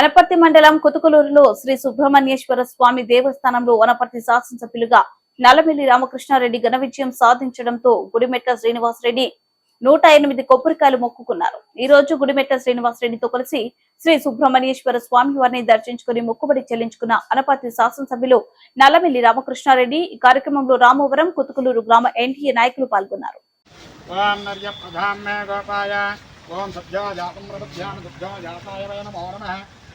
అనపర్తి మండలం కుతుకులూరులో శ్రీ సుబ్రహ్మణ్యేశ్వర స్వామి దేవస్థానంలో వనపర్తి శాసనసభ్యులుగా నల్లమిల్లి రామకృష్ణారెడ్డి ఘన విజయం సాధించడంతో గుడిమెట్ల శ్రీనివాస్ రెడ్డి నూట ఎనిమిది కొబ్బరికాయలు మొక్కుకున్నారు. ఈ రోజు గుడిమెట్ల శ్రీనివాసరెడ్డితో కలిసి శ్రీ సుబ్రహ్మణ్యేశ్వర స్వామి వారిని దర్శించుకుని మొక్కుబడి చెల్లించుకున్న అనపర్తి శాసనసభ్యులు నల్లమిల్లి రామకృష్ణారెడ్డి ఈ కార్యక్రమంలో రామవరం కుతుకులూరు గ్రామ ఎన్టీఏ నాయకులు పాల్గొన్నారు. ఓం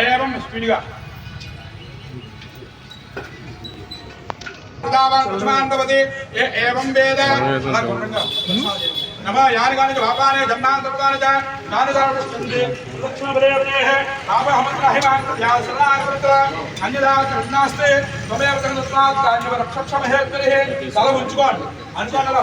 ఏం స్పీడ్గా ఏం వేద నమ యాని కాని చ పాపాని దండాన్ తపదాని యాసనాకృత అన్యదా కృష్ణాస్తే త్వమేవ కృష్ణాత్ కాన్యవ రక్షక్షమహేత్రిహే తల ఉంచుకోండి అనుకోండి అలా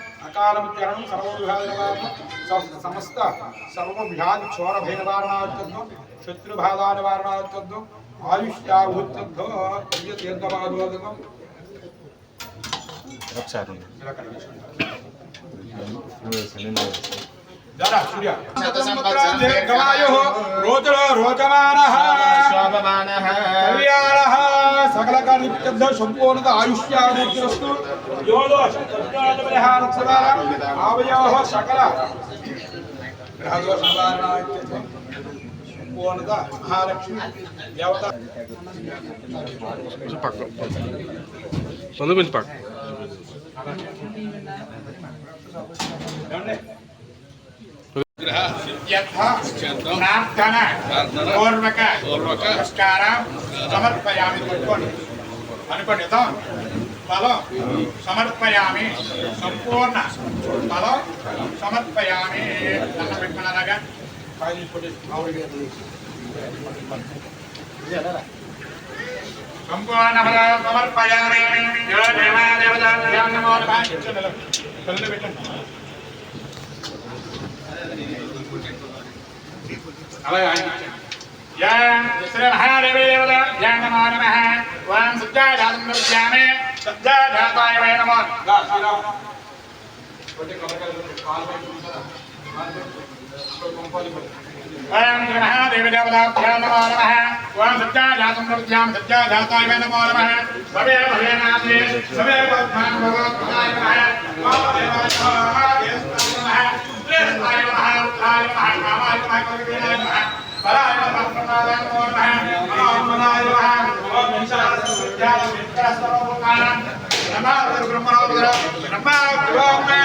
అకాలముచ్చరణం సర్వవిభాగ సమస్త సర్వవ్యాధి క్షోర భయనివారణార్థం శత్రుబాధా నివారణార్థం ఆయుష్యాభూత్యర్థో సకల కార్యసిద్ధ సంపూర్ణత ఆవయోః సకల మహాలక్ష్మి దేవత. కొంచెం పక్క? యథ ప్రార్థన పూర్వక నమస్కారం సమర్పయామి అనుకోండి అనుకోండి ఫలం సమర్పయామి సంపూర్ణ ఫలం సమర్పయామి అన్న పెట్టుకున్నారాగా సంపూర్ణ సమర్పయామి నమో పెట్టండి అలాగే ఆయన ఇచ్చాడు. యా శ్రీ మహాదేవి దేవత ధ్యాన నమో నమః ఓం సత్యాజాతం నృత్యామి సత్యాజాతాయ వై నమో గా శ్రీరామ్ కొట్టి కొబ్బరికాయలు కొట్టి, కాలు పైకి ఉంచుతారా? కాలు పైకి కొట్టి, కొంపాలి కొట్టి. ఓం శ్రీ మహాదేవి దేవత ధ్యాన నమో నమః ఓం సత్యాజాతం నృత్యామి సత్యాజాతాయ వై విశాల విద్యాల విద్యాస్వరూపాయ నమః నమః బ్రహ్మణోదర నమః